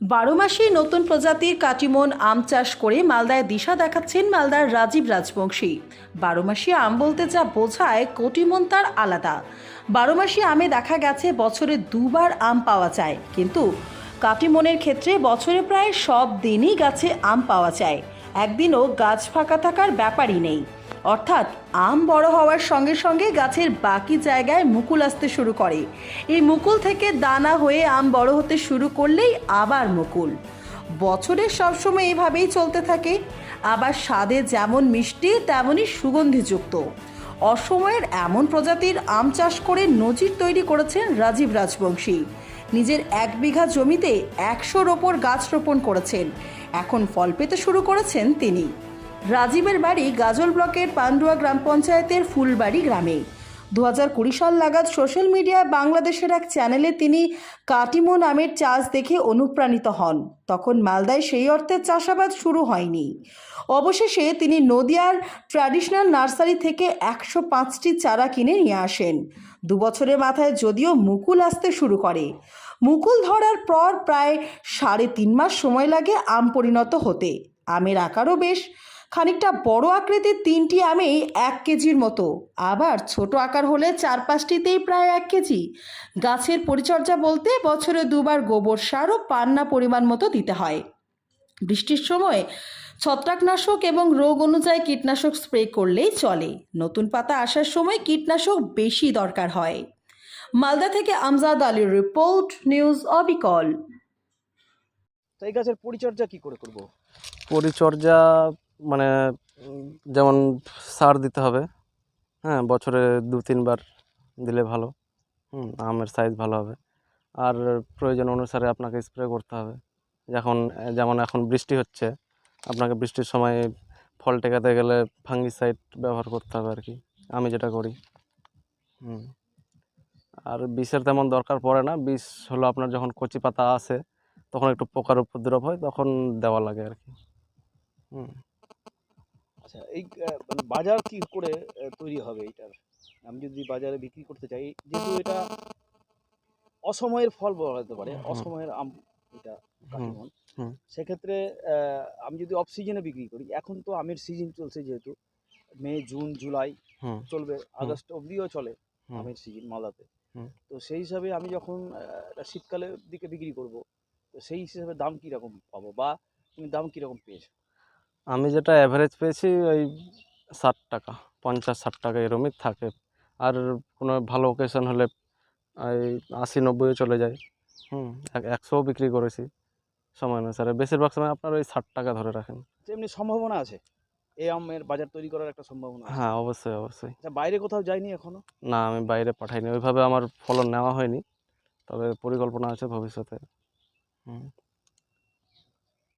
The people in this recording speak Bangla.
বারো মাসেই নতুন প্রজাতির কাটিমন আম চাষ করে মালদায় দিশা দেখাচ্ছেন মালদার রাজীব রাজবংশী। বারো মাসি আম বলতে যা বোঝায়, কটিমন তার আলাদা। বারো মাসি আমে দেখা গেছে বছরে দুবার আম পাওয়া যায়, কিন্তু কাটিমনের ক্ষেত্রে বছরে প্রায় সব দিনই গাছে আম পাওয়া যায়। একদিনও গাছ ফাঁকা থাকার ব্যাপারই নেই। অর্থাৎ আম বড় হওয়ার সঙ্গে সঙ্গে গাছের বাকি জায়গায় মুকুল আসতে শুরু করে। এই মুকুল থেকে দানা হয়ে আম বড় হতে শুরু করলেই আবার মুকুল। বছরের সবসময় এভাবেই চলতে থাকে। আবার স্বাদে যেমন মিষ্টি, তেমনই সুগন্ধিযুক্ত। অসময়ের এমন প্রজাতির আম চাষ করে নজির তৈরি করেছেন রাজীব রাজবংশী। নিজের এক বিঘা জমিতে একশোর ওপর গাছ রোপণ করেছেন। এখন ফল পেতে শুরু করেছেন তিনি। রাজীবের বাড়ি গাজল ব্লকের পান্ডুয়া গ্রাম পঞ্চায়েতের ফুলবাড়ি গ্রামে। দু হাজার কুড়ি সাল নাগাদ সোশ্যাল মিডিয়ায় বাংলাদেশের এক চ্যানেলে তিনি কাটিমো নামের চাষ দেখে অনুপ্রাণিত হন। তখন মালদায় সেই অর্থে চাষাবাদ শুরু হয়নি। অবশেষে তিনি নদিয়ার ট্র্যাডিশনাল নার্সারি থেকে একশো পাঁচটি চারা কিনে নিয়ে আসেন। দু বছরের মাথায় যদিও মুকুল আসতে শুরু করে। মুকুল ধরার পর প্রায় সাড়ে তিন মাস সময় লাগে আম পরিণত হতে। আমের আকারও বেশ। খানিকটা বড় আকৃতির তিনটি আমেই এক কেজির মতো। আবার ছোট আকার হলে চার পাঁচটিতেই প্রায় এক কেজি। গাছের পরিচর্যা বলতে বছরে দুবার গোবর সার ও পান্না পরিমাণ মতো দিতে হয়। বৃষ্টির সময় ছত্রাকনাশক এবং রোগ অনুযায়ী কীটনাশক স্প্রে করলেই চলে। নতুন পাতা আসার সময় কীটনাশক বেশি দরকার হয়। মালদা থেকে আমজাদ আলীর রিপোর্ট নিউজ অবিকল। তো এই গাছের পরিচর্যা কি করে করব? পরিচর্যা মানে যেমন সার দিতে হবে হ্যাঁ বছরে দু, তিনবার দিলে ভালো, হুম, আমের সাইজ ভালো হবে। আর প্রয়োজন অনুসারে আপনাকে স্প্রে করতে হবে। যখন যেমন এখন বৃষ্টি হচ্ছে, আপনাকে বৃষ্টির সময় ফল টেকাতে গেলে ফাঙ্গিসাইড ব্যবহার করতে হবে আর কি। আমি যেটা করি, হুম। আর বিষের তেমন দরকার পড়ে না, বিষ হলো আপনার যখন কচি পাতা আসে, তখন একটু পোকার উপদ্রব হয়, তখন দেওয়া লাগে আর কি, হুম। আচ্ছা এই বাজার কি করে তৈরি হবে এটার আমি যদি বাজারে বিক্রি করতে চাই যেহেতু এটা অসময়ের ফল বলা যেতে পারে অসময়ের আম এটা কাটিমন সেক্ষেত্রে আমি যদি অফ সিজনে বিক্রি করি এখন তো আমের সিজন চলছে যেহেতু মে জুন জুলাই চলবে আগস্ট অবধিও চলে আমের সিজন মালদাতে তো সেই হিসাবে আমি যখন শীতকালের দিকে বিক্রি করব তো সেই হিসাবে দাম কীরকম পাবো বা তুমি দাম কীরকম পেয়েছ? আমি যেটা অ্যাভারেজ পেয়েছি ওই ষাট টাকা পঞ্চাশ ষাট টাকা এরমই থাকে। আর কোনো ভালো ওকেশন হলে ওই আশি নব্বইও চলে যায়। হুম এক- একশোও বিক্রি করেছি সময় অনুসারে। বেশিরভাগ সময় আপনার ওই ষাট টাকা ধরে রাখেন। তো এমনি সম্ভাবনা আছে? এই আমের বাজার তৈরি করার একটা সম্ভাবনা হ্যাঁ অবশ্যই অবশ্যই। আচ্ছা বাইরে কোথাও যাইনি এখনও? না আমি বাইরে পাঠাইনি। ওইভাবে আমার ফলন নেওয়া হয়নি। তবে পরিকল্পনা আছে ভবিষ্যতে। হুম।